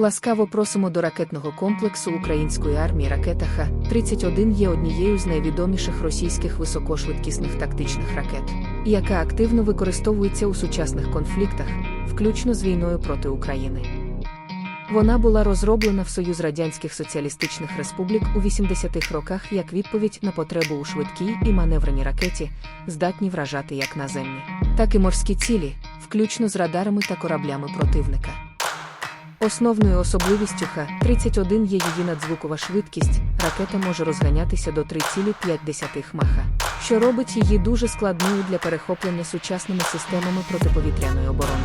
Ласкаво просимо до ракетного комплексу української армії ракета Х-31 є однією з найвідоміших російських високошвидкісних тактичних ракет, яка активно використовується у сучасних конфліктах, включно з війною проти України. Вона була розроблена в Союз Радянських Соціалістичних Республік у 80-х роках як відповідь на потребу у швидкій і маневреній ракеті, здатні вражати як наземні, так і морські цілі, включно з радарами та кораблями противника. Основною особливістю Х-31 є її надзвукова швидкість, ракета може розганятися до 3,5 маха, що робить її дуже складною для перехоплення сучасними системами протиповітряної оборони.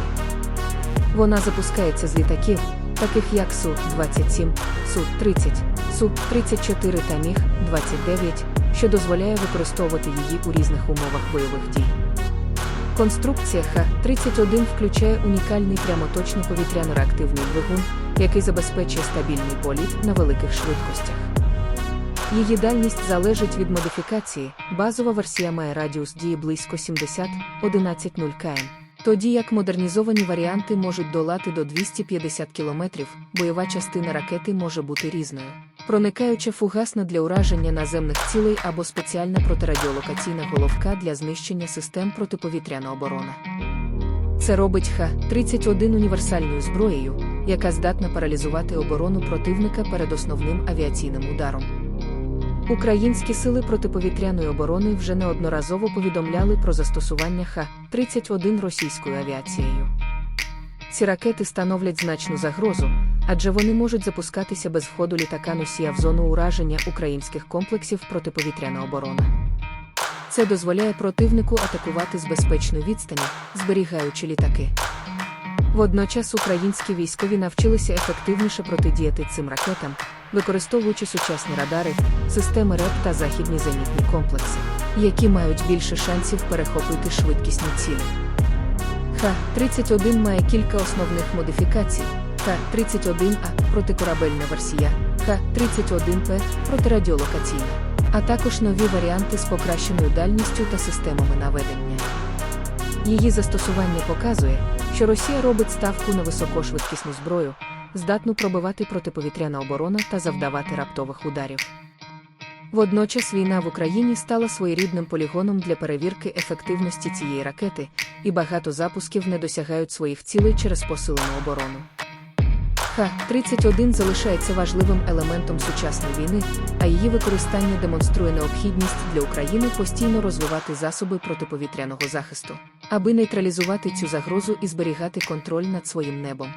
Вона запускається з літаків, таких як Су-27, Су-30, Су-34 та Міг-29, що дозволяє використовувати її у різних умовах бойових дій. Конструкція Х-31 включає унікальний прямоточний повітряно-реактивний двигун, який забезпечує стабільний політ на великих швидкостях. Її дальність залежить від модифікації, базова версія має радіус дії близько 70-11,0 км, тоді як модернізовані варіанти можуть долати до 250 км, бойова частина ракети може бути різною. Проникаюча фугасна для ураження наземних цілей або спеціальна протирадіолокаційна головка для знищення систем протиповітряної оборони. Це робить Х-31 універсальною зброєю, яка здатна паралізувати оборону противника перед основним авіаційним ударом. Українські сили протиповітряної оборони вже неодноразово повідомляли про застосування Х-31 російською авіацією. Ці ракети становлять значну загрозу, адже вони можуть запускатися без входу літака носія в зону ураження українських комплексів протиповітряної оборони. Це дозволяє противнику атакувати з безпечної відстані, зберігаючи літаки. Водночас українські військові навчилися ефективніше протидіяти цим ракетам, використовуючи сучасні радари, системи РЕП та західні зенітні комплекси, які мають більше шансів перехопити швидкісні цілі. Х-31 має кілька основних модифікацій. Х-31А протикорабельна версія, Х-31П протирадіолокаційна, а також нові варіанти з покращеною дальністю та системами наведення. Її застосування показує, що Росія робить ставку на високошвидкісну зброю, здатну пробивати протиповітряна оборона та завдавати раптових ударів. Водночас війна в Україні стала своєрідним полігоном для перевірки ефективності цієї ракети, і багато запусків не досягають своїх цілей через посилену оборону. Х-31 залишається важливим елементом сучасної війни, а її використання демонструє необхідність для України постійно розвивати засоби протиповітряного захисту, аби нейтралізувати цю загрозу і зберігати контроль над своїм небом.